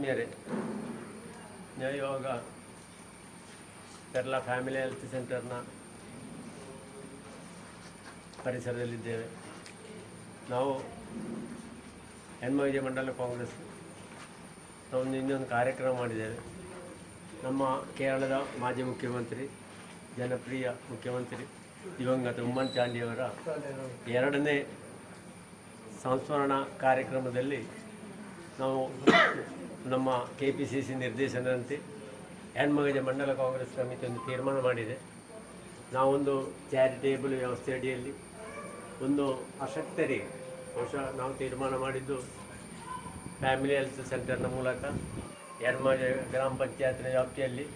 ಆತ್ಮೀಯರೇ ನ್ಯಾಯೋಗ Kerala family health ಸೆಂಟರ್ನ ಪರಿಸರದಲ್ಲಿದ್ದೇವೆ. ನಾವು ಹೆಣ್ಮವಿಜಯ ಮಂಡಲ ಕಾಂಗ್ರೆಸ್ ನಾವು ಇನ್ನೊಂದು ಕಾರ್ಯಕ್ರಮ ಮಾಡಿದ್ದೇವೆ. ನಮ್ಮ ಕೇರಳದ ಮಾಜಿ ಮುಖ್ಯಮಂತ್ರಿ, ಜನಪ್ರಿಯ ಮುಖ್ಯಮಂತ್ರಿ ದಿವಂಗತ ಉಮ್ಮನ್ ಚಾಂಡಿಯವರ ಎರಡನೇ ಸಂಸ್ಮರಣ ಕಾರ್ಯಕ್ರಮದಲ್ಲಿ ನಾವು ನಮ್ಮ ಕೆ ಪಿ ಸಿ ಸಿ ನಿರ್ದೇಶನದಂತೆ ಹೆಣ್ಮಗಜ ಮಂಡಲ ಕಾಂಗ್ರೆಸ್ ಸಮಿತಿ ಒಂದು ತೀರ್ಮಾನ ಮಾಡಿದೆ. ನಾವೊಂದು ಚಾರಿಟೇಬಲ್ ವ್ಯವಸ್ಥೆ ಅಡಿಯಲ್ಲಿ ಒಂದು ಅಶಕ್ತರಿಗೆ ಬಹುಶಃ ನಾವು ತೀರ್ಮಾನ ಮಾಡಿದ್ದು ಫ್ಯಾಮಿಲಿ ಹೆಲ್ತ್ ಸೆಂಟರ್ನ ಮೂಲಕ ಹೆಣ್ಮಗಜ ಗ್ರಾಮ ಪಂಚಾಯತ್ನ ವ್ಯಾಪ್ತಿಯಲ್ಲಿ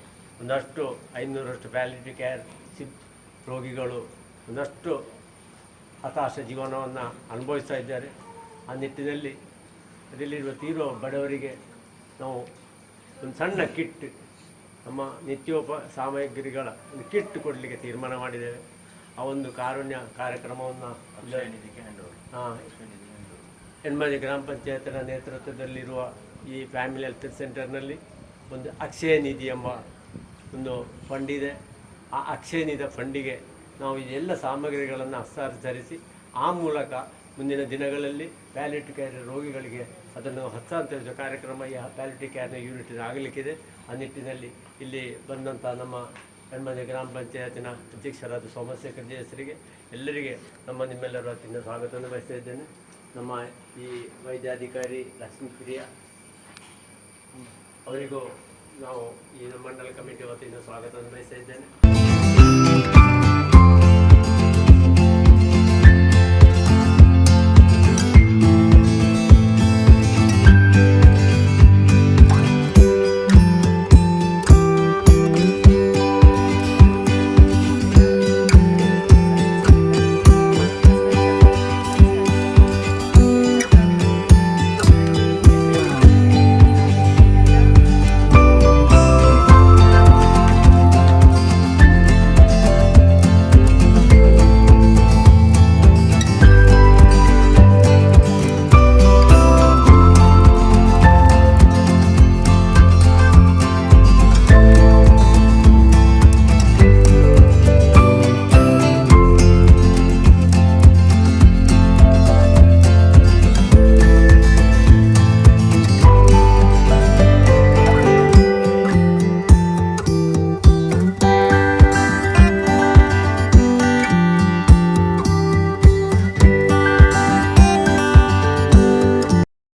ಒಂದಷ್ಟು ಐನೂರಷ್ಟು ಪ್ಯಾಲಿಟಿ ಕೇರ್ ಸಿಪ್ ರೋಗಿಗಳು, ಒಂದಷ್ಟು ಹತಾಶ ಜೀವನವನ್ನು ಅನುಭವಿಸ್ತಾ ಇದ್ದಾರೆ. ಆ ನಿಟ್ಟಿನಲ್ಲಿ ಅದರಲ್ಲಿರುವ ತೀರೋ ಬಡವರಿಗೆ ನಾವು ಒಂದು ಸಣ್ಣ ಕಿಟ್ ನಮ್ಮ ನಿತ್ಯೋಪ ಸಾಮಗ್ರಿಗಳ ಒಂದು ಕಿಟ್ ಕೊಡಲಿಕ್ಕೆ ತೀರ್ಮಾನ ಮಾಡಿದ್ದೇವೆ. ಆ ಒಂದು ಕಾರುಣ್ಯ ಕಾರ್ಯಕ್ರಮವನ್ನು ಹಾಂ ಹೆಣ್ಮನೆ ಗ್ರಾಮ ಪಂಚಾಯತ್ನ ನೇತೃತ್ವದಲ್ಲಿರುವ ಈ ಫ್ಯಾಮಿಲಿ ಹೆಲ್ತ್ ಸೆಂಟರ್ನಲ್ಲಿ ಒಂದು ಅಕ್ಷಯ ನಿಧಿ ಎಂಬ ಒಂದು ಫಂಡ್ ಇದೆ. ಆ ಅಕ್ಷಯ ನಿಧಿ ಫಂಡಿಗೆ ನಾವು ಎಲ್ಲ ಸಾಮಗ್ರಿಗಳನ್ನು ಹಸ್ತಾಂತರಿಸಿ ಆ ಮೂಲಕ ಮುಂದಿನ ದಿನಗಳಲ್ಲಿ ವ್ಯಾಲೆಟ್ ಕ್ಯಾರಿಯರ್ ರೋಗಿಗಳಿಗೆ ಅದನ್ನು ಹಸ್ತಾಂತರಿಸುವ ಕಾರ್ಯಕ್ರಮ ಈ ಪ್ಯಾಲಿಟಿ ಕೇರ್ನ ಯೂನಿಟ್ ಆಗಲಿಕ್ಕಿದೆ. ಆ ನಿಟ್ಟಿನಲ್ಲಿ ಇಲ್ಲಿ ಬಂದಂಥ ನಮ್ಮ ಹೆಣ್ಮನೆ ಗ್ರಾಮ ಪಂಚಾಯತಿನ ಅಧ್ಯಕ್ಷರಾದ ಸೋಮಶೇಖರ್ ಹೆಸರಿಗೆ ಎಲ್ಲರಿಗೆ ನಮ್ಮ ನಿಮ್ಮೆಲ್ಲರ ವತಿಯಿಂದ ಸ್ವಾಗತವನ್ನು ಬಯಸ್ತಾ ಇದ್ದೇನೆ. ನಮ್ಮ ಈ ವೈದ್ಯಾಧಿಕಾರಿ ಲಕ್ಷ್ಮೀಪ್ರಿಯ ಅವರಿಗೂ ನಾವು ಈ ಮಂಡಲ ಕಮಿಟಿ ವತಿಯಿಂದ ಸ್ವಾಗತವನ್ನು ಬಯಸ್ತಾ ಇದ್ದೇನೆ.